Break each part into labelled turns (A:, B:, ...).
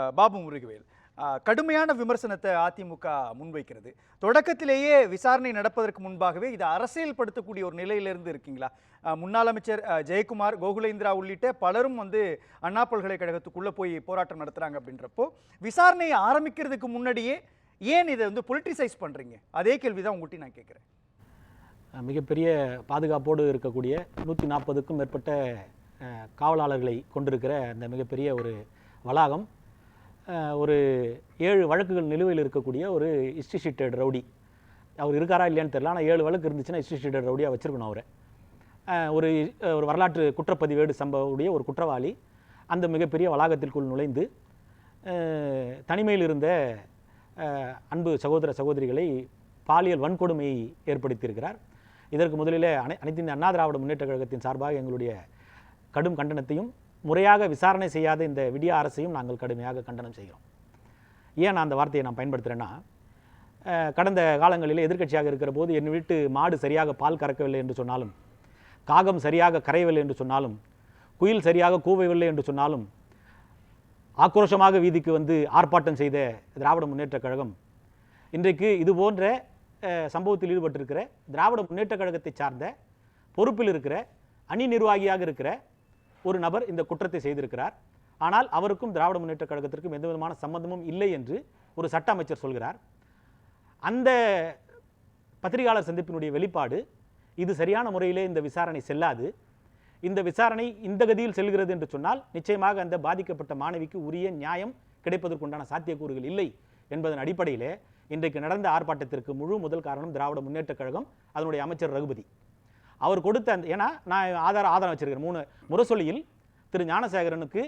A: பாபு முருகவேல். கடுமையான விமர்சனத்தை அதிமுக முன்வைக்கிறது. தொடக்கத்திலேயே விசாரணை நடப்பதற்கு முன்பாகவே இதை அரசியல்படுத்தக்கூடிய ஒரு நிலையிலிருந்து இருக்கீங்களா? முன்னாள் அமைச்சர் ஜெயக்குமார் கோகுலேந்திரா உள்ளிட்ட பலரும் வந்து அண்ணா பல்கலைக்கழகத்துக்குள்ளே போய் போராட்டம் நடத்துகிறாங்க அப்படின்றப்போ விசாரணையை ஆரம்பிக்கிறதுக்கு முன்னாடியே ஏன் இதை வந்து பொலிட்டிசைஸ் பண்ணுறீங்க அதே கேள்வி தான் உங்கள்கிட்ட நான் கேட்குறேன்.
B: மிகப்பெரிய பாதுகாப்போடு இருக்கக்கூடிய நூற்றி நாற்பதுக்கும் மேற்பட்ட காவலாளர்களை கொண்டிருக்கிற அந்த மிகப்பெரிய ஒரு வளாகம் ஒரு ஏழு வழக்குகள் நிலுவையில் இருக்கக்கூடிய ஒரு இன்ஸ்டிடியூட்டட் ரவுடி. அவர் இருக்காரா இல்லையான்னு தெரில ஆனால் ஏழு வழக்கு இருந்துச்சுன்னா இன்ஸ்டிடியூட்டட் ரவுடியாக வச்சுருக்கணும் அவரை. ஒரு ஒரு வரலாற்று குற்றப்பதிவேடு சம்பவடைய ஒரு குற்றவாளி அந்த மிகப்பெரிய வளாகத்திற்குள் நுழைந்து தனிமையில் இருந்த அன்பு சகோதர சகோதரிகளை பாலியல் வன்கொடுமை ஏற்படுத்தியிருக்கிறார். இதற்கு முதலிலே அனை அனைத்து இந்திய அண்ணா திராவிட முன்னேற்ற கழகத்தின் சார்பாக எங்களுடைய கடும் கண்டனத்தையும் முறையாக விசாரணை செய்யாத இந்த விடிய அரசையும் நாங்கள் கடுமையாக கண்டனம் செய்கிறோம். ஏன் நான் அந்த வார்த்தையை நான் பயன்படுத்துகிறேன்னா கடந்த காலங்களில் எதிர்க்கட்சியாக இருக்கிற போது என் வீட்டு மாடு சரியாக பால் கறக்கவில்லை என்று சொன்னாலும் காகம் சரியாக கரையவில்லை என்று சொன்னாலும் குயில் சரியாக கூவவில்லை என்று சொன்னாலும் ஆக்ரோஷமாக வீதிக்கு வந்து ஆர்ப்பாட்டம் செய்த திராவிட முன்னேற்றக் கழகம் இன்றைக்கு இது போன்ற சம்பவத்தில் ஈடுபட்டிருக்கிற திராவிட முன்னேற்றக் கழகத்தை சார்ந்த பொறுப்பில் இருக்கிற அணி நிர்வாகியாக இருக்கிற ஒரு நபர் இந்த குற்றத்தை செய்திருக்கிறார். ஆனால் அவருக்கும் திராவிட முன்னேற்றக் கழகத்திற்கும் எந்த விதமான சம்பந்தமும் இல்லை என்று ஒரு சட்ட அமைச்சர் சொல்கிறார். அந்த பத்திரிகையாளர் சந்திப்பினுடைய வெளிப்பாடு இது சரியான முறையிலே இந்த விசாரணை செல்லாது. இந்த விசாரணை இந்த கதியில் செல்கிறது என்று சொன்னால் நிச்சயமாக அந்த பாதிக்கப்பட்ட மாணவிக்கு உரிய நியாயம் கிடைப்பதற்குண்டான சாத்தியக்கூறுகள் இல்லை என்பதன் அடிப்படையிலே இன்றைக்கு நடந்த ஆர்ப்பாட்டத்திற்கு முழு முதல் காரணம் திராவிட முன்னேற்றக் கழகம் அதனுடைய அமைச்சர் ரகுபதி. அவர் கொடுத்த அந்த ஏன்னா நான் ஆதார ஆதாரம் வச்சுருக்கிறேன். மூணு முரசொலியில் திரு ஞானசேகரனுக்கு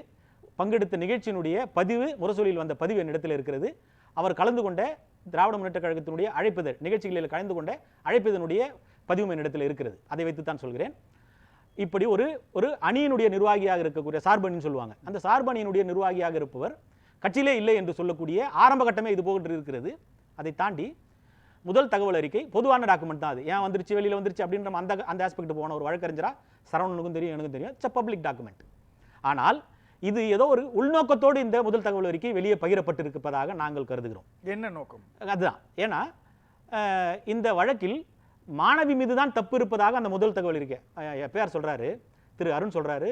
B: பங்கெடுத்த நிகழ்ச்சியினுடைய பதிவு முரசொலியில் வந்த பதிவு என்னிடத்தில் இருக்கிறது. அவர் கலந்து கொண்ட திராவிட முன்னேற்ற கழகத்தினுடைய அழைப்பிதழ் நிகழ்ச்சிகளில் கலந்து கொண்ட அழைப்பிதனுடைய பதிவும் என்னிடத்தில் இருக்கிறது. அதை வைத்து தான் சொல்கிறேன். இப்படி ஒரு ஒரு அணியினுடைய நிர்வாகியாக இருக்கக்கூடிய சார்பணின்னு சொல்லுவாங்க. அந்த சார்பணியினுடைய நிர்வாகியாக இருப்பவர் கட்சியிலே இல்லை என்று சொல்லக்கூடிய ஆரம்ப கட்டமே இது போன்று இருக்கிறது. அதை தாண்டி முதல் தகவல் அறிக்கை பொதுவான டாக்குமெண்ட் தான் அது. ஏன் வந்துருச்சு வெளியில் வந்துருச்சு அப்படின்ற அந்த அந்த ஆஸ்பெக்ட் போன ஒரு வழக்கறிஞரா? சரவணனுக்கும் தெரியும் எனக்கும் தெரியும். இட்ஸ் பப்ளிக் டாக்குமெண்ட் ஆனால் இது ஏதோ ஒரு உள்நோக்கத்தோடு இந்த முதல் தகவல் அறிக்கை வெளியே பகிரப்பட்டிருப்பதாக நாங்கள் கருதுகிறோம்.
A: என்ன நோக்கம்?
B: அதுதான். ஏன்னா இந்த வழக்கில் மாணவி மீது தான் தப்பு இருப்பதாக அந்த முதல் தகவல் இருக்கே பேர் சொல்றாரு. திரு அருண் சொல்றாரு.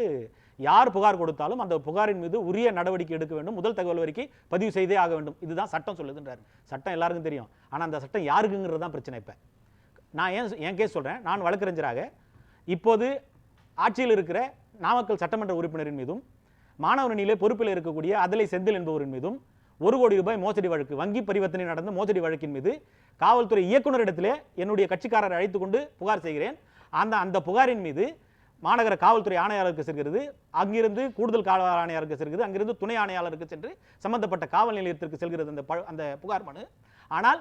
B: யார் புகார் கொடுத்தாலும் அந்த புகாரின் மீது உரிய நடவடிக்கை எடுக்க வேண்டும். முதல் தகவல் வரைக்கும் பதிவு செய்தே ஆக வேண்டும். இதுதான் சட்டம் சொல்லுதுன்றார். சட்டம் எல்லாருக்கும் தெரியும். ஆனால் அந்த சட்டம் யாருக்குங்கிறது தான் பிரச்சனை இப்போ. நான் ஏன் என் கேஸ் சொல்கிறேன் நான் வழக்கறிஞராக இப்போது ஆட்சியில் இருக்கிற நாமக்கல் சட்டமன்ற உறுப்பினரின் மீதும் மாணவர் மாணவரணியிலே பொறுப்பில் இருக்கக்கூடிய அதலை செந்தில் என்பவரின் மீதும் ஒரு கோடி ரூபாய் மோசடி வழக்கு வங்கி பரிவர்த்தனை நடந்த மோசடி வழக்கின் மீது காவல்துறை இயக்குநரிடத்திலே என்னுடைய கட்சிக்காரரை அழைத்து கொண்டு புகார் செய்கிறேன். அந்த அந்த புகாரின் மீது மாநகர காவல்துறை ஆணையாளருக்கு செல்கிறது. அங்கிருந்து கூடுதல் காவல் ஆணையாளருக்கு செல்கிறது. அங்கிருந்து துணை ஆணையாளருக்கு சென்று சம்பந்தப்பட்ட காவல் நிலையத்திற்கு செல்கிறது அந்த அந்த புகார் மனு. ஆனால்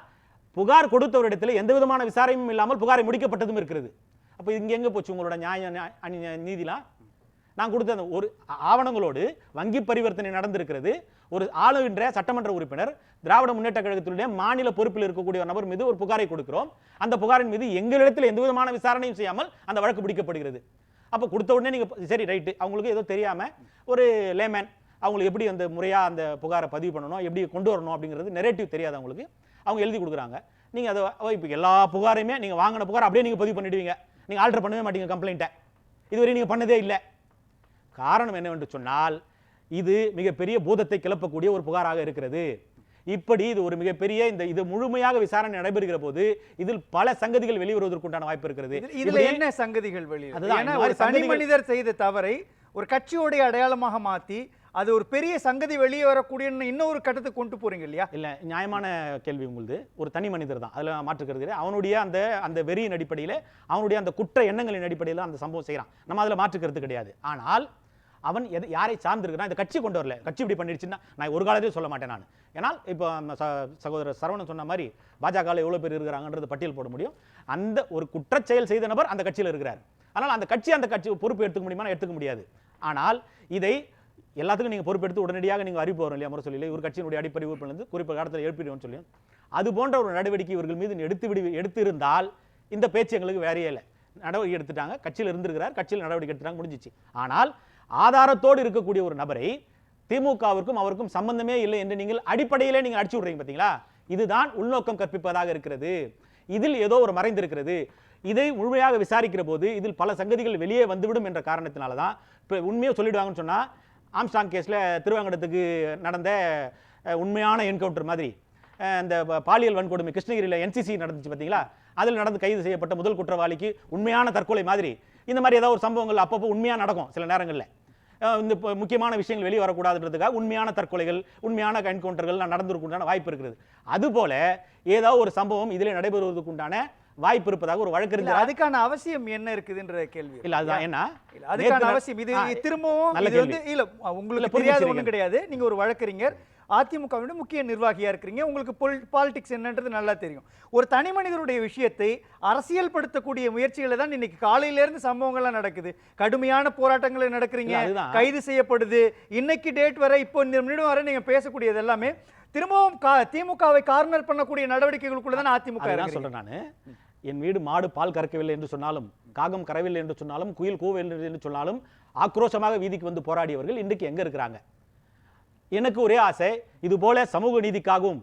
B: புகார் கொடுத்தவரிடத்தில் எந்த விதமான விசாரணையும் இல்லாமல் புகாரை முடிக்கப்பட்டதும் இருக்கிறது. அப்போ இங்க எங்க போச்சு உங்களோட நியாய நீதிலாம்? நான் கொடுத்த அந்த ஒரு ஆவணங்களோடு வங்கி பரிவர்த்தனை நடந்திருக்கிறது. ஒரு ஆளுகின்ற சட்டமன்ற உறுப்பினர் திராவிட முன்னேற்ற கழகத்தினுடைய மாநில பொறுப்பில் இருக்கக்கூடிய ஒரு நபர் மீது ஒரு புகாரை கொடுக்கிறோம். அந்த புகாரின் மீது எங்களிடத்தில் எந்த விதமான விசாரணையும் செய்யாமல் அந்த வழக்கு பிடிக்கப்படுகிறது அப்போ கொடுத்த உடனே நீங்கள் சரி ரைட்டு அவங்களுக்கு ஏதோ தெரியாமல் ஒரு லேமேன் அவங்களுக்கு எப்படி அந்த முறையாக அந்த புகாரை பதிவு பண்ணணும் எப்படி கொண்டு வரணும் அப்படிங்கிறது நெரேட்டிவ் தெரியாது அவங்களுக்கு. அவங்க எழுதி கொடுக்குறாங்க. நீங்கள் அதை இப்போ எல்லா புகாரையுமே நீங்கள் வாங்கின புகார் அப்படியே நீங்கள் பதிவு பண்ணிடுவீங்க. நீங்கள் ஆல்டர் பண்ணவே மாட்டீங்க கம்ப்ளைண்ட்டை இதுவரை நீங்கள் பண்ணதே இல்லை. காரணம் என்னவென்று சொன்னால் இது மிகப்பெரிய பூதத்தை கிளப்பக்கூடிய ஒரு புகாராக இருக்கிறது. இப்படி இது ஒரு மிகப்பெரிய இந்த இது முழுமையாக விசாரணை நடைபெறுகிற போது இதில் பல சங்கதிகள் வெளிவருவதற்குண்டான வாய்ப்பு இருக்கிறது.
A: இது- இதுல என்ன சங்கதிகள் வெளியில் தனி மனிதர் செய்த தவறை ஒரு கட்சியோடைய அடையாளமாக மாத்தி அது ஒரு பெரிய சங்கதி வெளியே வரக்கூடிய இன்னொரு கட்டத்துக்கு கொண்டு போறீங்க இல்லையா?
B: இல்ல நியாயமான கேள்வி உங்களுது. ஒரு தனி மனிதர் தான். அதுல மாற்றுக்கிறது. அவனுடைய அந்த அந்த வெறியின் அடிப்படையில் அவனுடைய அந்த குற்ற எண்ணங்களின் அடிப்படையில் அந்த சம்பவம் செய்கிறான் நம்ம அதுல மாற்றுக்கிறது கிடையாது. ஆனால் அவன் எது யாரை சார்ந்திருக்கிறான்? இந்த கட்சி கொண்டு வரல. கட்சி இப்படி பண்ணிடுச்சுன்னா நான் ஒரு காலத்தையும் சொல்ல மாட்டேன் நான். ஏன்னால் இப்போ நம்ம ச- சகோதரர் சரவணன் சொன்ன மாதிரி பாஜகவில் எவ்வளோ பேர் இருக்கிறாங்கன்றது பட்டியல் போட முடியும். அந்த ஒரு குற்றச்செயல் செய்த நபர் அந்த கட்சியில் இருக்கிறார். அதனால் அந்த கட்சி அந்த கட்சி பொறுப்பு எடுத்துக்க முடியுமா? எடுத்துக்க முடியாது. ஆனால் இதை எல்லாத்துக்கும் நீங்கள் பொறுப்பெடுத்து உடனடியாக நீங்கள் அறிவிப்பு வரும் இல்லையா? முரசொலியில் ஒரு கட்சியினுடைய அடிப்படை உறுப்பிலிருந்து குறிப்பிட்ட காலத்தில் எழுப்பிடுவோம்னு சொல்லி அது போன்ற ஒரு நடவடிக்கை இவர்கள் மீது எடுத்து விடு எடுத்திருந்தால் இந்த பேச்சு எங்களுக்கு வேறையே இல்லை. நடவடிக்கை எடுத்துட்டாங்க. கட்சியில் இருந்திருக்கிறார். கட்சியில் நடவடிக்கை எடுத்துட்டாங்க. முடிஞ்சிச்சு. ஆனால் ஆதாரத்தோடு இருக்கக்கூடிய ஒரு நபரை திமுகவிற்கும் அவருக்கும் சம்பந்தமே இல்லை என்று நீங்கள் அடிப்படையிலே நீங்கள் அடிச்சு விடுறீங்க பார்த்தீங்களா? இதுதான் உள்நோக்கம் கற்பிப்பதாக இருக்கிறது. இதில் ஏதோ ஒரு மறைந்திருக்கிறது. இதை முழுமையாக விசாரிக்கிற போது இதில் பல சங்கதிகள் வெளியே வந்துவிடும் என்ற காரணத்தினால தான் இப்போ உண்மையை சொல்லிடுவாங்கன்னு சொன்னால் ஆம்ஸ்டாங் கேஸில் திருவாங்கடத்துக்கு நடந்த உண்மையான என்கவுண்டர் மாதிரி இந்த பாலியல் வன்கொடுமை கிருஷ்ணகிரியில் என்சிசி நடந்துச்சு பார்த்தீங்களா? அதில் நடந்து கைது செய்யப்பட்ட முதல் குற்றவாளிக்கு உண்மையான தற்கொலை மாதிரி இந்த மாதிரி ஏதாவது ஒரு சம்பவங்கள் அப்பப்போ உண்மையாக நடக்கும் சில நேரங்களில். இந்த முக்கியமான விஷயங்கள் வெளியே வரக்கூடாதுன்றதுக்காக உண்மையான தற்கொலைகள் உண்மையான என்கவுண்டர்கள் நடந்திருக்குண்டான வாய்ப்பு இருக்கிறது அதுபோல ஏதாவது ஒரு சம்பவம் இதில் நடைபெறுவதற்கு உண்டான வாய்ப்பு இருப்பதாக ஒரு வழக்கறிஞர்
A: அதுக்கான அவசியம் என்ன இருக்குதுன்ற கேள்வி.
B: இல்ல அதுதான்.
A: இல்ல, அதுக்கான அவசியம். இது திரும்பவும் இது வந்து. இல்ல உங்களுக்கு
B: நீங்க.
A: ஒண்ணும் கிடையாது. நீங்க ஒரு வழக்கறிஞர். அதிமுகவினுடைய முக்கிய நிர்வாகியா இருக்கிறீங்க. உங்களுக்கு பாலிடிக்ஸ் என்னன்றது நல்லா தெரியும். ஒரு தனி மனிதருடைய விஷயத்தை அரசியல் படுத்தக்கூடிய முயற்சிகளை தான் இன்னைக்கு காலையில இருந்து சம்பவங்கள்லாம் நடக்குது. கடுமையான போராட்டங்கள் நடக்கிறீங்க. கைது செய்யப்படுது. இன்னைக்கு டேட் வரை இப்போ இந்த நிமிடம் வரை நீங்க பேசக்கூடியது எல்லாமே திரும்பவும் கா- திமுகவை கார்னர் பண்ணக்கூடிய நடவடிக்கைகளுக்குள்ள தான் அதிமுக.
B: சொல்றேன் நானு. என் வீடு மாடு பால் கறக்கவில்லை என்று சொன்னாலும் காகம் கறவில்லை என்று சொன்னாலும் குயில் கூவவில்லை என்று சொன்னாலும் ஆக்ரோஷமாக வீதிக்கு வந்து போராடியவர்கள் இன்றைக்கு எங்க இருக்கிறாங்க? எனக்கு ஒரே ஆசை இது போல சமூக நீதிக்காகவும்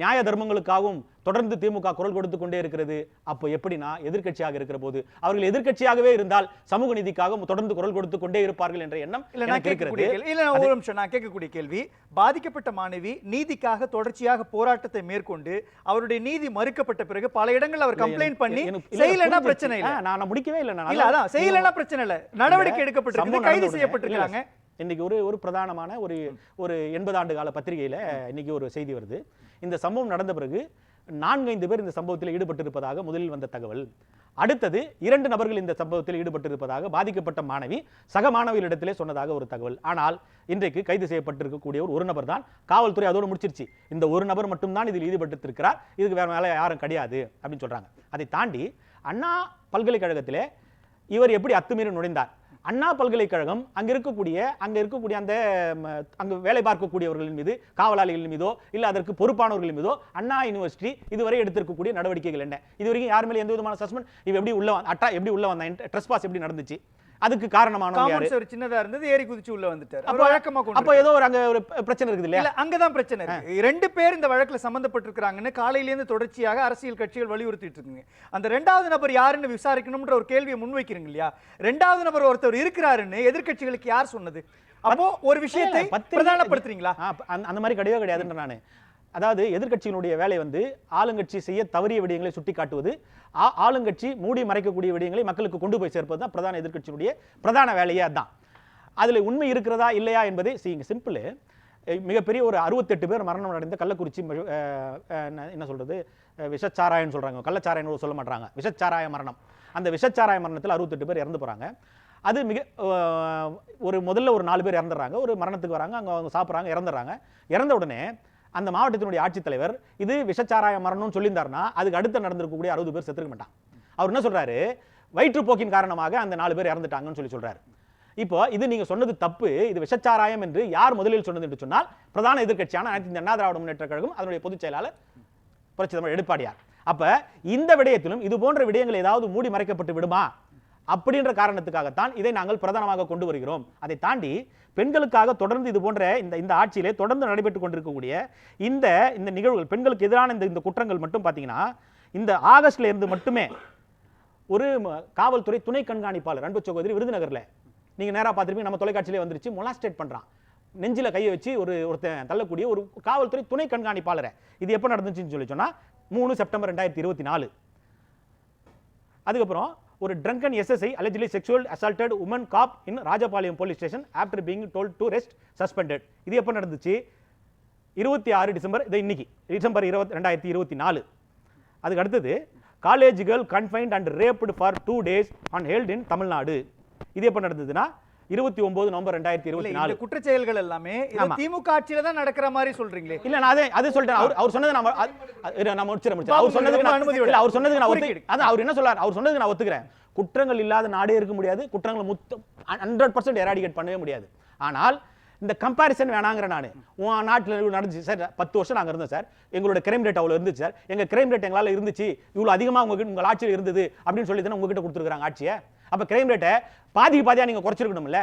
B: நியாய தர்மங்களுக்காகவும் தொடர்ந்து திமுக குரல் கொடுத்து கொண்டே இருக்கிறது. அப்போ எப்படின்னா எதிர்க்கட்சியாக இருக்கிற போது அவர்கள் எதிர்க்கட்சியாகவே இருந்தால் சமூக நீதிக்காக தொடர்ந்து குரல் கொடுத்து கொண்டே இருப்பார்கள் என்ற எண்ணம் இருக்கிறது.
A: கேள்வி இல்ல ஒரு நிமிஷம் நான் கேட்கக்கூடிய கேள்வி பாதிக்கப்பட்ட மாணவி நீதிக்காக தொடர்ச்சியாக போராட்டத்தை மேற்கொண்டு அவருடைய நீதி மறுக்கப்பட்ட பிறகு பல இடங்கள் அவர் கம்ப்ளைண்ட் பண்ணி செய்யலன்னா. பிரச்சனை இல்ல.
B: நான் முடிக்கவே இல்லை நான்
A: அதான் செய்யலன்னா பிரச்சனை இல்ல. நடவடிக்கை எடுக்கப்பட்டிருக்கு கைது செய்யப்பட்டிருக்காங்க
B: இன்னைக்கு ஒரு ஒரு பிரதானமான ஒரு ஒரு எண்பது ஆண்டு கால பத்திரிகையில இன்னைக்கு ஒரு செய்தி வருது. இந்த சம்பவம் நடந்த பிறகு நான்கைந்து பேர் இந்த சம்பவத்தில் ஈடுபட்டிருப்பதாக முதலில் வந்த தகவல். அடுத்தது இரண்டு நபர்கள் இந்த சம்பவத்தில் ஈடுபட்டிருப்பதாக பாதிக்கப்பட்ட மாணவி சக மாணவிகளிடத்திலே சொன்னதாக ஒரு தகவல். ஆனால் இன்றைக்கு கைது செய்யப்பட்டிருக்கக்கூடிய ஒரு நபர் தான் காவல்துறை அதோடு முடிச்சிருச்சு. இந்த ஒரு நபர் மட்டும்தான் இதில் ஈடுபட்டிருக்கிறார். இதுக்கு வேற மேலே யாரும் கிடையாது அப்படின்னு சொல்றாங்க. அதை தாண்டி அண்ணா பல்கலைக்கழகத்திலே இவர் எப்படி அத்துமீறி நுழைந்தார்? அண்ணா பல்கலைக்கழகம் அங்க இருக்கக்கூடிய அங்க இருக்கக்கூடிய அந்த அங்கு வேலை பார்க்கக்கூடியவர்களின் மீது காவலாளிகளின் மீதோ இல்ல அதற்கு பொறுப்பானவர்கள் மீதோ அண்ணா யூனிவர்சிட்டி இதுவரை எடுத்திருக்கக்கூடிய நடவடிக்கைகள் என்ன? இதுவரைக்கும் யார் மேலே எந்த விதமான சஸ்பெண்ட் இவ எப்படி உள்ள அட்டா எப்படி உள்ள வந்தான் ட்ரெஸ் பாஸ் எப்படி நடந்துச்சு? அதுக்கு
A: காமன்ஸ் ஒரு சின்னதா இருந்தது ஏறி குதிச்சு உள்ள வந்துட்டார்.
B: அப்ப-
A: வழக்கமா
B: அப்போ ஏதோ ஒரு அங்க ஒரு பிரச்சனை இருக்குது இல்லையா?
A: இல்ல அங்கதான் பிரச்சனை இருக்கு. ரெண்டு பேர் இந்த வழக்குல சம்பந்தப்பட்டிருக்காங்கன்னு காலையில இருந்து தொடர்ச்சியாக அரசியல் கட்சிகள் வலியுறுத்திட்டு இருக்குங்க. அந்த ரெண்டாவது நபர் யாருன்னு விசாரிக்கணும்ன்ற ஒரு கேள்வியை முன்வைக்கிறீங்க இல்லையா? ரெண்டாவது நபர் ஒருத்தர் இருக்கிறாருன்னு எதிர்க்கட்சிகளுக்கு யார் சொன்னது? அப்போ ஒரு விஷயத்தை பிரதானப்படுத்துறீங்களா?
B: அந்த மாதிரி கிடையவே கிடையாதுன்ற நான். அதாவது எதிர்க்கட்சியினுடைய வேலை வந்து ஆளுங்கட்சி செய்ய தவறிய விடயங்களை சுட்டி காட்டுவது ஆ- ஆளுங்கட்சி மூடி மறைக்கக்கூடிய விடயங்களை மக்களுக்கு கொண்டு போய் சேர்ப்பது தான் பிரதான எதிர்கட்சியினுடைய பிரதான வேலையே அதுதான். அதில் உண்மை இருக்கிறதா இல்லையா என்பதை செய்யுங்க சிம்பிள் மிகப்பெரிய ஒரு அறுபத்தெட்டு பேர் மரணம் அடைந்த கள்ளக்குறிச்சி என்ன- என்ன விஷச்சாராயம்னு சொல்கிறாங்க கள்ளச்சாராயம்னு சொல்ல மாட்டாங்க. விஷச்சாராய மரணம். அந்த விஷச்சாராய மரணத்தில் அறுபத்தெட்டு பேர் இறந்து போகிறாங்க அது மிக ஒரு முதல்ல ஒரு நாலு பேர் இறந்துடுறாங்க. ஒரு மரணத்துக்கு வராங்க. அங்கே அவங்க சாப்பிட்றாங்க இறந்துடுறாங்க. இறந்த உடனே அந்த மாவட்டத்தினுடைய ஆட்சித்தலைவர் இது விஷச்சாராய மரணம்னு சொல்லியிருந்தார்னா அதுக்கு அடுத்து நடந்திருக்கக்கூடிய அறுபது பேர் செத்துருக்க மாட்டான். அவர் என்ன சொல்றாரு? வயிற்றுப்போக்கின் காரணமாக அந்த நாலு பேர் இறந்துட்டாங்கன்னு சொல்லி சொல்றாரு. இப்போ இது நீங்க சொன்னது தப்பு இது விஷச்சாராயம் என்று யார் முதலில் சொன்னது என்று சொன்னால் பிரதான எதிர்க்கட்சியான அனைத்து இந்திய அண்ணா திராவிட முன்னேற்ற கழகம் அதனுடைய பொதுச் செயலாளர் புரட்சி தமிழ் எடப்பாடியார். அப்ப இந்த விடயத்திலும் இது போன்ற விடயங்கள் ஏதாவது மூடி மறைக்கப்பட்டு விடுமா? அப்படின்ற காரணத்துக்காகத்தான் இதை நாங்கள் பிரதானமாக கொண்டு வருகிறோம். அதை தாண்டி பெண்களுக்காக தொடர்ந்து இது போன்ற இந்த இந்த ஆட்சியிலே தொடர்ந்து நடைபெற்று கொண்டிருக்கக்கூடிய இந்த இந்த நிகழ்வுகள் பெண்களுக்கு எதிரான இந்த இந்த குற்றங்கள் மட்டும் பார்த்தீங்கன்னா இந்த ஆகஸ்ட்ல இருந்து மட்டுமே ஒரு காவல்துறை துணை கண்காணிப்பாளர் அன்பு சகோதரி விருதுநகர்ல நீங்க நேரா பார்த்துருப்பீங்க நம்ம தொலைக்காட்சியிலே வந்துருச்சு மொலாஸ்டேட் பண்றான். நெஞ்சில கையை வச்சு ஒரு ஒருத்தன் தள்ளக்கூடிய ஒரு காவல்துறை துணை கண்காணிப்பாளரை. இது எப்போ நடந்துச்சுன்னு சொல்லி சொன்னா மூணு செப்டம்பர் ரெண்டாயிரத்தி இருபத்தி நாலு. அதுக்கப்புறம் ஒரு drunken SSI allegedly sexual assaulted woman cop in Rajapalayam police station after being told to rest suspended இது எப்போ நடந்துச்சு? இருபத்தி ஆறு டிசம்பர் இது இன்னைக்கு டிசம்பர் இருபத்தி ரெண்டாயிரத்தி இருபத்தி நாலு. அதுக்கு அடுத்தது college girl confined and raped for two days on held in Tamil Nadu இது எப்போ நடந்ததுன்னா இருபத்தி ஒன்பது நவம்பர் ரெண்டாயிரத்தி இருபத்தி நாலு.
A: குற்றச் செயல்கள் எல்லாமே. திமுக ஆட்சியில தான் நடக்கிற மாதிரி சொல்றீங்களே.
B: இல்ல நான் அதே அது சொல்லிட்டேன். அவர் அவர் சொன்னது நம்ம நான் முடிச்சிடறேன் முடிச்சிடறேன். அவர் சொன்னதுக்கு. இல்ல, அவர் சொன்னதுக்கு நான் ஒத்து
A: குறுக்கீடு.
B: அதான் அவர் என்ன சொல்றாரு? அவர் சொன்னதுக்கு நான் ஒத்துக்கிறேன். குற்றங்கள் இல்லாத நாடே இருக்க முடியாது. குற்றங்களை முத்தம் ஹண்ட்ரட் பர்சன்ட் எராடிகேட் பண்ணவே முடியாது. ஆனால் இந்த கம்பாரிசன் வேணாங்கிற நான் உன் நாட்டில் நடந்துச்சு. சார் பத்து வருஷம் நாங்கள் இருந்தோம் சார். எங்களோட கிரைம் ரேட் அவ்வளோ இருந்துச்சு சார். எங்கள் கிரைம் ரேட் எங்களால் இருந்துச்சு. இவ்வளோ அதிகமாக உங்ககிட்ட உங்கள் ஆட்சியில் இருந்தது அப்படின்னு சொல்லி தானே உங்ககிட்ட கொடுத்துருக்காங்க ஆட்சியை? அப்போ கிரைம் ரேட்டை பாதிக்கு பாதியாக நீங்கள் குறைச்சிருக்கணும்ல?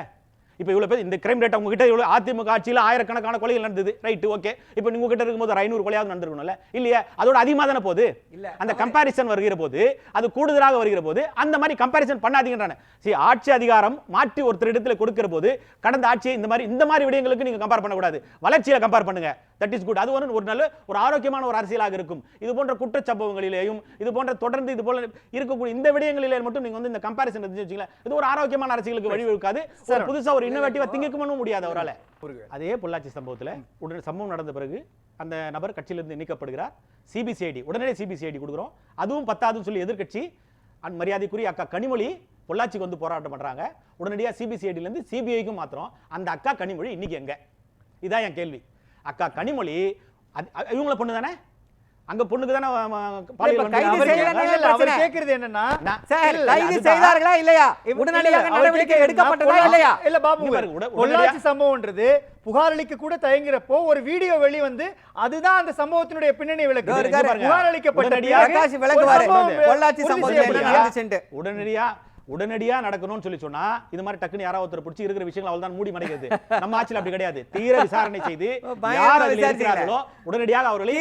B: இப்போ இவ்வளவு பேர் இந்த கிரைம் ரேட் உங்ககிட்ட இவ்வளவு அதிமுக ஆட்சியில் ஆயிரக்கணக்கான கொலைகள் நடந்தது. ரைட்டு ஓகே இப்போ நீங்க கிட்ட இருக்கும்போது ஒரு ஐநூறு கொலையாவது நடந்திருக்கணும்ல? இல்லையா? அதோட அதிகமாக தானே போகுது?
C: இல்ல,
B: அந்த கம்பாரிசன் வருகிற போது அது கூடுதலாக வருகிற போது அந்த மாதிரி கம்பாரிசன் பண்ணாதீங்கன்றானே. சரி ஆட்சி அதிகாரம் மாற்றி ஒருத்தர் இடத்துல கொடுக்கிற போது கடந்த ஆட்சியை இந்த மாதிரி இந்த மாதிரி விடயங்களுக்கு நீங்க கம்பேர் பண்ணக்கூடாது. வளர்ச்சியில கம்பேர் பண்ணுங்க. தட் இஸ் குட் அது ஒரு ஒரு நல்ல ஒரு ஆரோக்கியமான ஒரு அரசியலாக இருக்கும். இது போன்ற குற்றச்சம்பவங்களிலேயும் இது போன்ற தொடர்ந்து இது போல இருக்கக்கூடிய இந்த விடயங்களிலே மட்டும் நீங்க வந்து இந்த கம்பாரிசன் இது ஒரு ஆரோக்கியமான அரசியலுக்கு வழிவகுக்காது. ஒரு புதுசா ஒரு இன்னோவேட்டிவா திங்க் பண்ணவும் முடியாது அவரால. அதே பொள்ளாச்சி சம்பவத்துல உடனே சம்பவம் நடந்த பிறகு அந்த நபர் கட்சியிலிருந்து நீக்கப்படுகிறார். சிபிசிஐடி உடனே சிபிசிஐடி கொடுக்குறோம். அதுவும் பத்தாதுன்னு சொல்லி எதிர்க்கட்சி அண்ட் மரியாதைக்குரிய அக்கா கனிமொழி பொள்ளாச்சிக்கு வந்து போராட்டம் பண்றாங்க. உடனடியாக சிபிசிஐடில இருந்து சிபிஐக்கும் மாத்திரம் அந்த அக்கா கனிமொழி இன்னைக்கு எங்க? இதான் என் கேள்வி. அக்கா கனிமொழி இவங்கள பொண்ணு தானே அங்க பொண்ணுக்கு தானே
A: என்னன்னா
C: சார் கைது. செய்தார்களா இல்லையா உடனடியாக நடவடிக்கை எடுக்கப்பட்டதா இல்லையா
A: இல்ல பாபு பொள்ளாச்சி சம்பவம்ன்றது புகார் அளிக்க கூட தயங்குறப்போ ஒரு வீடியோ வெளி வந்து அதுதான் அந்த சம்பவத்தினுடைய பின்னணி விளக்கு. புகார் அளிக்கப்பட்ட சம்பவம்
C: பொள்ளாச்சி? நடந்துச்சுன்ட்டு.
B: உடனடியா உடனடியா நடக்கணும்னு சொல்லி சொன்னா இது மாதிரி டக்குன்னு யாராவது ஒருத்தர் பிடிச்சி இருக்கிற விஷயங்கள் அவள் தான் மூடி மறைக்கிறது நம்ம ஆட்சியில் அப்படி கிடையாது தீர விசாரணை செய்து யார் அதில். இருக்கிறார்களோ உடனடியாக அவர்களை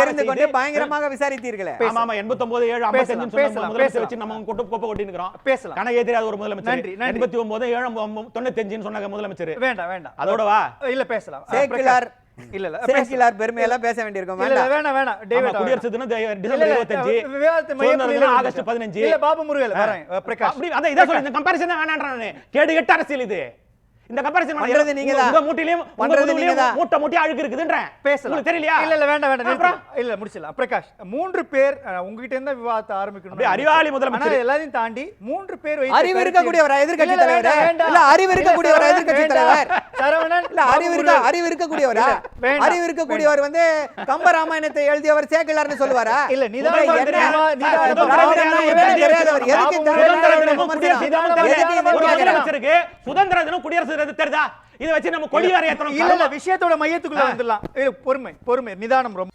C: தெரிந்து கொண்டு பயங்கரமாக விசாரித்தீர்களே
B: ஆமா ஆமா எண்பத்தொன்பது ஏழு ஐம்பத்தஞ்சு முதலமைச்சர். வச்சு நம்ம கொட்டு கொப்பை கொட்டி இருக்கிறோம்
A: பேசலாம்.
B: கணக்கே தெரியாத ஒரு முதலமைச்சர். எண்பத்தி ஒன்பது ஏழு தொண்ணூத்தஞ்சுன்னு சொன்னாங்க முதலமைச்சர்
A: வேண்டாம் வேண்டாம்
B: அதோட வா
A: இல்ல பேசலாம். இல்ல இல்ல.
C: சேக்கிலார் பெருமையெல்லாம் பேச வேண்டியிருக்கும். வேண்டாம்.
A: வேணாம் வேணாம். டேவிட்
B: குடியரசு தினம் டிசம்பர்
A: இல்ல,
B: இருபத்தஞ்சு.
A: விவாதத்தை
B: சுதந்திர
A: மையப்புள்ளியில
B: தினம்
A: விடுங்க.
B: ஆகஸ்ட் பதினஞ்சு.
A: இல்ல பாபு முருகல் வரேன் பிரகாஷ்.
B: அப்படி அதான் இதான் சொல்லி இந்த கம்பாரிசன் நானு. கேடு கெட்ட அரசியல் இது. இந்த கம்பாரிசன்
C: பண்றது நீங்க தான்.
B: உங்க மூட்டிலையும்
C: பண்றது நீங்க தான்.
B: மூட்டை மூட்டை அழுக்கு இருக்குதுன்றேன்.
A: பேசலாம்.
B: தெரியலையா?
A: இல்ல இல்ல வேண்டாம் வேண்டாம்.
B: அப்புறம்.
A: இல்ல முடிச்சிடலாம். பிரகாஷ் மூன்று பேர் உங்ககிட்ட இருந்தா விவாதத்தை ஆரம்பிக்கணும்
B: அறிவாளி முதலமைச்சர்.
A: ஆனா எல்லாத்தையும் தாண்டி மூன்று பேர்
C: அறிவு இருக்கக்கூடியவரா எதிர்க்கட்சி தலைவர். இல்ல அறிவு இருக்கக்கூடியவரா எதிர்க்கட்சி. தலைவர்.
A: சரவணன்
C: இல்ல அறிவு இருக்கா. அறிவு இருக்கக்கூடியவரா. அறிவு இருக்கக்கூடியவர் வந்து கம்பராமாயணத்தை எழுதியவர் சேக்கிலார்னு சொல்லுவாரா?
A: இல்ல, நிதானமா
C: சுதந்திர
B: தினம் குடியரசு தினம் தெரியுதா இதை வச்சு நம்ம கொடி வரையத்தணும்
A: இல்ல விஷயத்தோட மையத்துக்குள்ள வந்துடலாம். பொறுமை பொறுமை நிதானம் ரொம்ப